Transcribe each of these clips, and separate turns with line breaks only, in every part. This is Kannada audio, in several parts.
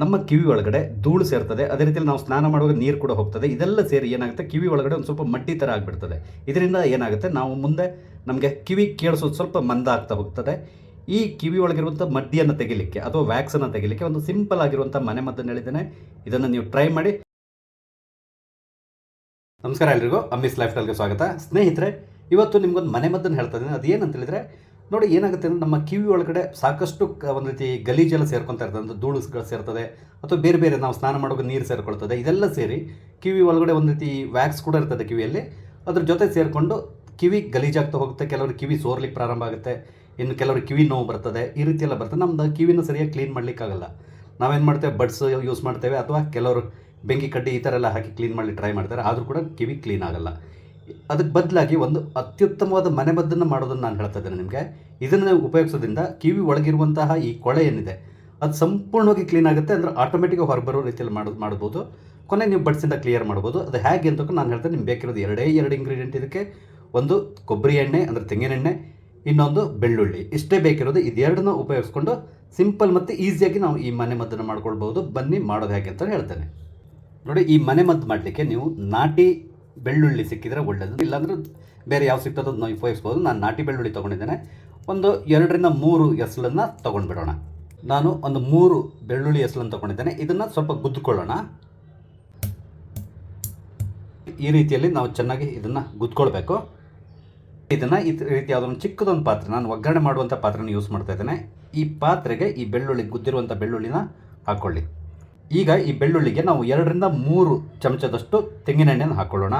ನಮ್ಮ ಕಿವಿ ಒಳಗಡೆ ಧೂಳು ಸೇರ್ತದೆ. ಅದೇ ರೀತಿಯಲ್ಲಿ ನಾವು ಸ್ನಾನ ಮಾಡುವಾಗ ನೀರು ಕೂಡ ಹೋಗ್ತದೆ. ಇದೆಲ್ಲ ಸೇರಿ ಏನಾಗುತ್ತೆ? ಕಿವಿ ಒಳಗಡೆ ಒಂದು ಸ್ವಲ್ಪ ಮಟ್ಟಿ ಥರ ಆಗಿಬಿಡ್ತದೆ. ಇದರಿಂದ ಏನಾಗುತ್ತೆ? ನಾವು ಮುಂದೆ ನಮಗೆ ಕಿವಿ ಕೇಳಿಸೋದು ಸ್ವಲ್ಪ ಮಂದ ಆಗ್ತಾ ಹೋಗ್ತದೆ. ಈ ಕಿವಿ ಒಳಗಿರುವಂಥ ಮಡ್ಡಿಯನ್ನು ತೆಗಿಲಿಕ್ಕೆ ಅಥವಾ ವ್ಯಾಕ್ಸನ್ನು ತೆಗಿಲಿಕ್ಕೆ ಒಂದು ಸಿಂಪಲ್ ಆಗಿರುವಂಥ ಮನೆ ಮದ್ದನ್ನು ಹೇಳಿದ್ದೇನೆ. ಇದನ್ನು ನೀವು ಟ್ರೈ ಮಾಡಿ. ನಮಸ್ಕಾರ ಎಲ್ರಿಗೂ. ಅಮ್ಮಿಸ್ ಲೈಫ್ ಸ್ವಾಗತ. ಸ್ನೇಹಿತರೆ, ಇವತ್ತು ನಿಮ್ಗೊಂದು ಮನೆ ಮದ್ದನ್ನು ಹೇಳ್ತಾ ಇದ್ದೀನಿ. ಅದೇನಂತ ಹೇಳಿದ್ರೆ ನೋಡಿ, ಏನಾಗುತ್ತೆ ಅಂದರೆ ನಮ್ಮ ಕಿವಿ ಒಳಗಡೆ ಸಾಕಷ್ಟು ಒಂದು ರೀತಿ ಗಲೀಜೆಲ್ಲ ಸೇರ್ಕೊತಾ ಇರ್ತದೆ. ಅಂದರೆ ಧೂಳುಗಳು ಸೇರ್ತದೆ. ಅಥವಾ ಬೇರೆ ಬೇರೆ ನಾವು ಸ್ನಾನ ಮಾಡುವಾಗ ನೀರು ಸೇರ್ಕೊಳ್ತದೆ. ಇದೆಲ್ಲ ಸೇರಿ ಕಿವಿ ಒಳಗಡೆ ಒಂದು ರೀತಿ ವ್ಯಾಕ್ಸ್ ಕೂಡ ಇರ್ತದೆ ಕಿವಿಯಲ್ಲಿ. ಅದ್ರ ಜೊತೆ ಸೇರಿಕೊಂಡು ಕಿವಿ ಗಲೀಜಾಗ್ತಾ ಹೋಗುತ್ತೆ. ಕೆಲವರು ಕಿವಿ ಸೋರ್ಲಿಕ್ಕೆ ಪ್ರಾರಂಭ ಆಗುತ್ತೆ. ಇನ್ನು ಕೆಲವರು ಕಿವಿ ನೋವು ಬರ್ತದೆ. ಈ ರೀತಿ ಎಲ್ಲ ಬರ್ತದೆ ನಮ್ಮದು ಕಿವಿನ ಸರಿಯಾಗಿ ಕ್ಲೀನ್ ಮಾಡಲಿಕ್ಕಾಗಲ್ಲ. ನಾವೇನು ಮಾಡ್ತೇವೆ? ಬಡ್ಸ್ ಯೂಸ್ ಮಾಡ್ತೇವೆ. ಅಥವಾ ಕೆಲವರು ಬೆಂಕಿ ಕಡ್ಡಿ ಈ ಥರ ಎಲ್ಲ ಹಾಕಿ ಕ್ಲೀನ್ ಮಾಡಲಿಕ್ಕೆ ಟ್ರೈ ಮಾಡ್ತಾರೆ. ಆದರೂ ಕೂಡ ಕಿವಿ ಕ್ಲೀನ್ ಆಗಲ್ಲ. ಅದಕ್ಕೆ ಬದಲಾಗಿ ಒಂದು ಅತ್ಯುತ್ತಮವಾದ ಮನೆಮದ್ದನ್ನು ಮಾಡೋದನ್ನು ನಾನು ಹೇಳ್ತಾ ಇದ್ದೇನೆ ನಿಮಗೆ. ಇದನ್ನು ಉಪಯೋಗಿಸೋದ್ರಿಂದ ಕಿವಿ ಒಳಗಿರುವಂತಹ ಈ ಕೊಳೆ ಏನಿದೆ, ಅದು ಸಂಪೂರ್ಣವಾಗಿ ಕ್ಲೀನ್ ಆಗುತ್ತೆ, ಅಂದರೆ ಆಟೋಮೆಟಿಕ್ ಹೊರಬರೋ ರೀತಿಯಲ್ಲಿ ಮಾಡೋದು ಮಾಡ್ಬೋದು. ಕೊನೆ ನೀವು ಬಡ್ಸಿಂದ ಕ್ಲಿಯರ್ ಮಾಡ್ಬೋದು. ಅದು ಹೇಗೆ ಅಂತ ನಾನು ಹೇಳ್ತೇನೆ, ನಿಮ್ಗೆ ಬೇಕಿರೋದು ಎರಡೇ ಎರಡು ಇಂಗ್ರೀಡಿಯೆಂಟ್ ಇದಕ್ಕೆ. ಒಂದು ಕೊಬ್ಬರಿ ಎಣ್ಣೆ, ಅಂದರೆ ತೆಂಗಿನೆಣ್ಣೆ ಇನ್ನೊಂದು ಬೆಳ್ಳುಳ್ಳಿ. ಇಷ್ಟೇ ಬೇಕಿರೋದು, ಇದೆರಡನ್ನ ಉಪಯೋಗಿಸ್ಕೊಂಡು ಸಿಂಪಲ್ ಮತ್ತು ಈಸಿಯಾಗಿ ನಾವು ಈ ಮನೆ ಮದ್ದನ್ನು ಮಾಡ್ಕೊಳ್ಬೋದು. ಬನ್ನಿ, ಮಾಡೋದು ಹೇಗೆ ಅಂತ ಹೇಳ್ತೇನೆ. ನೋಡಿ, ಈ ಮನೆ ಮದ್ದು ಮಾಡಲಿಕ್ಕೆ ನೀವು ನಾಟಿ ಬೆಳ್ಳುಳ್ಳಿ ಸಿಕ್ಕಿದ್ರೆ ಒಳ್ಳೆಯದು ಇಲ್ಲಾಂದ್ರೆ ಬೇರೆ ಯಾವ ಸಿಗ್ತದೋ ನಾವು ಉಪಯೋಗಿಸ್ಬೋದು. ನಾನು ನಾಟಿ ಬೆಳ್ಳುಳ್ಳಿ ತೊಗೊಂಡಿದ್ದೇನೆ. ಒಂದು ಎರಡರಿಂದ ಮೂರು ಎಸಲನ್ನು ತೊಗೊಂಡ್ಬಿಡೋಣ. ನಾನು ಒಂದು ಮೂರು ಬೆಳ್ಳುಳ್ಳಿ ಎಸಲನ್ನು ತೊಗೊಂಡಿದ್ದೇನೆ. ಇದನ್ನು ಸ್ವಲ್ಪ ಗುದ್ದುಕೊಳ್ಳೋಣ. ಈ ರೀತಿಯಲ್ಲಿ ನಾವು ಚೆನ್ನಾಗಿ ಇದನ್ನು ಗುದ್ಕೊಳ್ಬೇಕು ಇದನ್ನು ಈ ರೀತಿ ಯಾವುದೊಂದು ಚಿಕ್ಕದೊಂದು ಪಾತ್ರೆ, ನಾನು ಒಗ್ಗರಣೆ ಮಾಡುವಂಥ ಪಾತ್ರೆನ ಯೂಸ್ ಮಾಡ್ತಾ ಇದ್ದೇನೆ. ಈ ಪಾತ್ರೆಗೆ ಈ ಬೆಳ್ಳುಳ್ಳಿ ಗುದ್ದಿರುವಂಥ ಬೆಳ್ಳುಳ್ಳಿನ ಹಾಕ್ಕೊಳ್ಳಿ ಈಗ ಈ ಬೆಳ್ಳುಳ್ಳಿಗೆ ನಾವು ಎರಡರಿಂದ ಮೂರು ಚಮಚದಷ್ಟು ತೆಂಗಿನ ಎಣ್ಣೆನ ಹಾಕ್ಕೊಳ್ಳೋಣ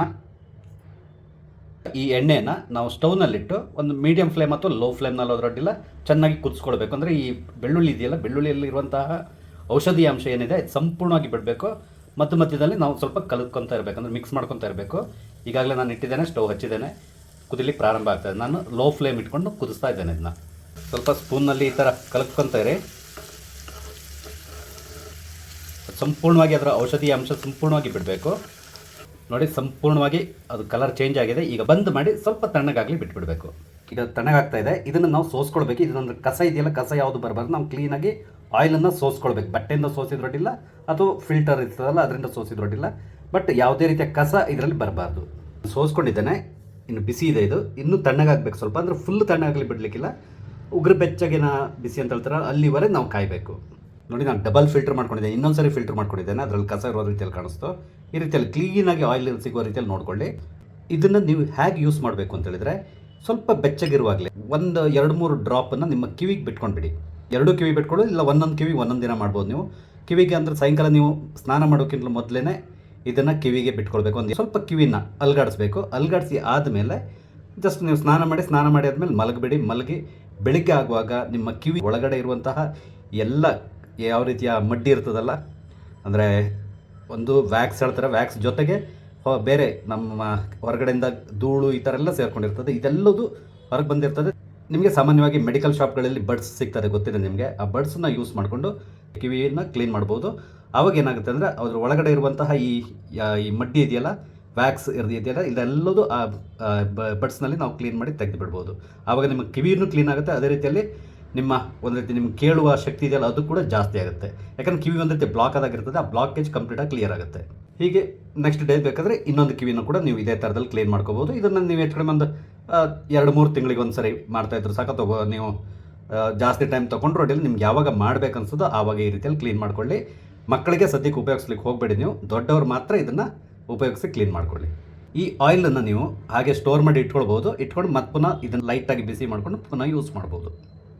ಈ ಎಣ್ಣೆನ ನಾವು ಸ್ಟೌವ್ನಲ್ಲಿಟ್ಟು ಒಂದು ಮೀಡಿಯಂ ಫ್ಲೇಮ್ ಅಥವಾ ಲೋ ಫ್ಲೇಮ್ನಲ್ಲಿ ಅದರೊಡ್ಡಿಲ್ಲ ಚೆನ್ನಾಗಿ ಕುದಿಸ್ಕೊಳ್ಬೇಕು. ಅಂದರೆ ಈ ಬೆಳ್ಳುಳ್ಳಿ ಇದೆಯಲ್ಲ ಬೆಳ್ಳುಳ್ಳಿಯಲ್ಲಿರುವಂತಹ ಔಷಧಿ ಅಂಶ ಏನಿದೆ, ಅದು ಸಂಪೂರ್ಣವಾಗಿ ಬಿಡಬೇಕು. ಮತ್ತು ಮಧ್ಯದಲ್ಲಿ ನಾವು ಸ್ವಲ್ಪ ಕಲಿತ್ಕೊತಾ ಇರಬೇಕು, ಅಂದರೆ ಮಿಕ್ಸ್ ಮಾಡ್ಕೊತಾ ಇರಬೇಕು. ಈಗಾಗಲೇ ನಾನು ಇಟ್ಟಿದ್ದೇನೆ ಸ್ಟವ್ ಹಚ್ಚಿದ್ದೇನೆ. ಕುದಿಲಿಕ್ಕೆ ಪ್ರಾರಂಭ ಆಗ್ತದೆ ನಾನು ಲೋ ಫ್ಲೇಮ್ ಇಟ್ಕೊಂಡು ಕುದಿಸ್ತಾ ಇದ್ದೇನೆ ಇದನ್ನ. ಸ್ವಲ್ಪ ಸ್ಪೂನ್ನಲ್ಲಿ ಈ ಥರ ಕಲಿತ್ಕೊತಾ ಇರಿ. ಸಂಪೂರ್ಣವಾಗಿ ಅದರ ಔಷಧಿ ಅಂಶ ಸಂಪೂರ್ಣವಾಗಿ ಬಿಡಬೇಕು. ನೋಡಿ, ಸಂಪೂರ್ಣವಾಗಿ ಅದು ಕಲರ್ ಚೇಂಜ್ ಆಗಿದೆ. ಈಗ ಬಂದ್ ಮಾಡಿ ಸ್ವಲ್ಪ ತಣ್ಣಗಾಗಲಿ ಬಿಟ್ಬಿಡಬೇಕು. ಈಗ ತಣ್ಣಗಾಗ್ತಾ ಇದೆ. ಇದನ್ನು ನಾವು ಸೋಸ್ಕೊಳ್ಬೇಕು. ಇದೊಂದು ಕಸ ಇದೆಯಲ್ಲ, ಕಸ ಯಾವುದು ಬರಬಾರ್ದು. ನಾವು ಕ್ಲೀನಾಗಿ ಆಯಿಲನ್ನು ಸೋಸ್ಕೊಳ್ಬೇಕು. ಬಟ್ಟೆಯಿಂದ ಸೋಸಿದ್ರೊಡ್ಡಿಲ್ಲ ಅಥವಾ ಫಿಲ್ಟರ್ ಇರ್ತದಲ್ಲ, ಅದರಿಂದ ಸೋಸಿದ್ರೊಡ್ಡಿಲ್ಲ ಬಟ್ ಯಾವುದೇ ರೀತಿಯ ಕಸ ಇದರಲ್ಲಿ ಬರಬಾರ್ದು. ಸೋಸ್ಕೊಂಡಿದ್ದೇನೆ. ಇನ್ನು ಬಿಸಿ ಇದೆ ಇದು. ಇನ್ನೂ ತಣ್ಣಗಾಗಬೇಕು. ಸ್ವಲ್ಪ ಅಂದರೆ ಫುಲ್ ತಣ್ಣಗಾಗಲಿ ಬಿಡಲಿಕ್ಕಿಲ್ಲ. ಉಗ್ರ ಬೆಚ್ಚಗಿನ ಬಿಸಿ ಅಂತ ಹೇಳ್ತಾರೆ ಅಲ್ಲಿವರೆಗೆ ನಾವು ಕಾಯಬೇಕು. ನೋಡಿ, ನಾನು ಡಬಲ್ ಫಿಲ್ಟರ್ ಮಾಡ್ಕೊಂಡಿದ್ದೆ ಇನ್ನೊಂದು ಸರಿ ಫಿಲ್ಟರ್ ಮಾಡ್ಕೊಂಡಿದ್ದೇನೆ. ಅದರಲ್ಲಿ ಕಸ ಇರೋ ರೀತಿಯಲ್ಲಿ ಕಾಣಿಸ್ತು. ಈ ರೀತಿಯಲ್ಲಿ ಕ್ಲೀನಾಗಿ ಆಯಿಲ್ ಸಿಗೋ ರೀತಿಯಲ್ಲಿ ನೋಡ್ಕೊಳ್ಳಿ. ಇದನ್ನು ನೀವು ಹೇಗೆ ಯೂಸ್ ಮಾಡಬೇಕು ಅಂತ ಹೇಳಿದ್ರೆ, ಸ್ವಲ್ಪ ಬೆಚ್ಚಗಿರುವಾಗಲೇ ಒಂದು, ಎರಡು, ಮೂರು ಡ್ರಾಪನ್ನು ನಿಮ್ಮ ಕಿವಿಗೆ ಬಿಟ್ಕೊಂಡ್ಬಿಡಿ. ಎರಡು ಕಿವಿ ಬಿಟ್ಕೊಳ್ಳಿ ಇಲ್ಲ ಒಂದೊಂದು ಕಿವಿ ಒಂದೊಂದು ದಿನ ಮಾಡ್ಬೋದು ನೀವು. ಕಿವಿಗೆ ಅಂದರೆ ಸಾಯಂಕಾಲ ನೀವು ಸ್ನಾನ ಮಾಡೋಕ್ಕಿಂತ ಮೊದಲೇ ಇದನ್ನು ಕಿವಿಗೆ ಬಿಟ್ಕೊಳ್ಬೇಕು ಒಂದು ಸ್ವಲ್ಪ ಕಿವಿನ ಅಲ್ಗಾಡಿಸ್ಬೇಕು. ಅಲ್ಗಾಡಿಸಿ ಆದಮೇಲೆ ಜಸ್ಟ್ ನೀವು ಸ್ನಾನ ಮಾಡಿ ಸ್ನಾನ ಮಾಡಿ ಆದಮೇಲೆ ಮಲಗಬೇಡಿ. ಮಲಗಿ ಬೆಳಿಗ್ಗೆ ಆಗುವಾಗ ನಿಮ್ಮ ಕಿವಿ ಒಳಗಡೆ ಇರುವಂತಹ ಎಲ್ಲ ಯಾವ ರೀತಿಯ ಮಡ್ಡಿ ಇರ್ತದಲ್ಲ, ಅಂದರೆ ಒಂದು ವ್ಯಾಕ್ಸ್ ಹೇಳ್ತಾರೆ ವ್ಯಾಕ್ಸ್ ಜೊತೆಗೆ ಬೇರೆ ನಮ್ಮ ಹೊರಗಡೆಯಿಂದ ಧೂಳು ಈ ಥರ ಎಲ್ಲ ಸೇರ್ಕೊಂಡಿರ್ತದೆ. ಇದೆಲ್ಲದು ಹೊರಗೆ ಬಂದಿರ್ತದೆ. ನಿಮಗೆ ಸಾಮಾನ್ಯವಾಗಿ ಮೆಡಿಕಲ್ ಶಾಪ್ಗಳಲ್ಲಿ ಬಡ್ಸ್ ಸಿಗ್ತದೆ, ಗೊತ್ತಿದೆ ನಿಮಗೆ. ಆ ಬಡ್ಸನ್ನ ಯೂಸ್ ಮಾಡಿಕೊಂಡು ಕಿವಿಯನ್ನು ಕ್ಲೀನ್ ಮಾಡ್ಬೋದು. ಆವಾಗ ಏನಾಗುತ್ತೆ ಅಂದರೆ, ಅದ್ರ ಒಳಗಡೆ ಇರುವಂತಹ ಈ ಈ ಮಡ್ಡಿ ಇದೆಯಲ್ಲ ವ್ಯಾಕ್ಸ್ ಇರೋದು ಇದೆಯಲ್ಲ, ಇದೆಲ್ಲದು ಆ ಬಡ್ಸ್ನಲ್ಲಿ ನಾವು ಕ್ಲೀನ್ ಮಾಡಿ ತೆಗೆದು ಬಿಡ್ಬೋದು ಆವಾಗ ನಿಮ್ಮ ಕಿವಿಯನ್ನು ಕ್ಲೀನ್ ಆಗುತ್ತೆ. ಅದೇ ರೀತಿಯಲ್ಲಿ ನಿಮ್ಮ ಒಂದು ರೀತಿ ನಿಮ್ಗೆ ಕೇಳುವ ಶಕ್ತಿ ಇದೆಯಲ್ಲ, ಅದು ಕೂಡ ಜಾಸ್ತಿ ಆಗುತ್ತೆ. ಯಾಕಂದ್ರೆ ಕಿವಿ ಒಂದು ರೀತಿ ಬ್ಲಾಕ್ ಆದಾಗಿರ್ತದೆ, ಆ ಬ್ಲಾಕೇಜ್ ಕಂಪ್ಲೀಟಾಗಿ ಕ್ಲಿಯರ್ ಆಗುತ್ತೆ. ಹೀಗೆ ನೆಕ್ಸ್ಟ್ ಡೇ ಬೇಕಾದರೆ ಇನ್ನೊಂದು ಕಿವಿನೂ ಕೂಡ ನೀವು ಇದೇ ಥರದಲ್ಲಿ ಕ್ಲೀನ್ ಮಾಡ್ಕೋಬೋದು. ಇದನ್ನು ನೀವು ಹೆಚ್ಚು ಕಡಿಮೆ ಒಂದು ಎರಡು, ಮೂರು ತಿಂಗಳಿಗೆ ಒಂದು ಸರಿ ಮಾಡ್ತಾಯಿದ್ರು ಸಾಕ. ತಗೋ ನೀವು ಜಾಸ್ತಿ ಟೈಮ್ ತೊಗೊಂಡ್ರು ಅಡಿಯಲ್ಲಿ ನಿಮ್ಗೆ ಯಾವಾಗ ಮಾಡ್ಬೇಕು ಅನ್ಸೋದೋ ಆವಾಗ ಈ ರೀತಿಯಲ್ಲಿ ಕ್ಲೀನ್ ಮಾಡ್ಕೊಳ್ಳಿ. ಮಕ್ಕಳಿಗೆ ಸದ್ಯಕ್ಕೆ ಉಪಯೋಗಿಸ್ಲಿಕ್ಕೆ ಹೋಗಬೇಡಿ ನೀವು. ದೊಡ್ಡವ್ರು ಮಾತ್ರ ಇದನ್ನು ಉಪಯೋಗಿಸಿ ಕ್ಲೀನ್ ಮಾಡ್ಕೊಳ್ಳಿ. ಈ ಆಯಿಲನ್ನು ನೀವು ಹಾಗೆ ಸ್ಟೋರ್ ಮಾಡಿ ಇಟ್ಕೊಳ್ಬೋದು. ಇಟ್ಕೊಂಡು ಮತ್ತೆ ಪುನಃ ಇದನ್ನು ಲೈಟಾಗಿ ಬಿಸಿ ಮಾಡ್ಕೊಂಡು ಪುನಃ ಯೂಸ್ ಮಾಡ್ಬೋದು.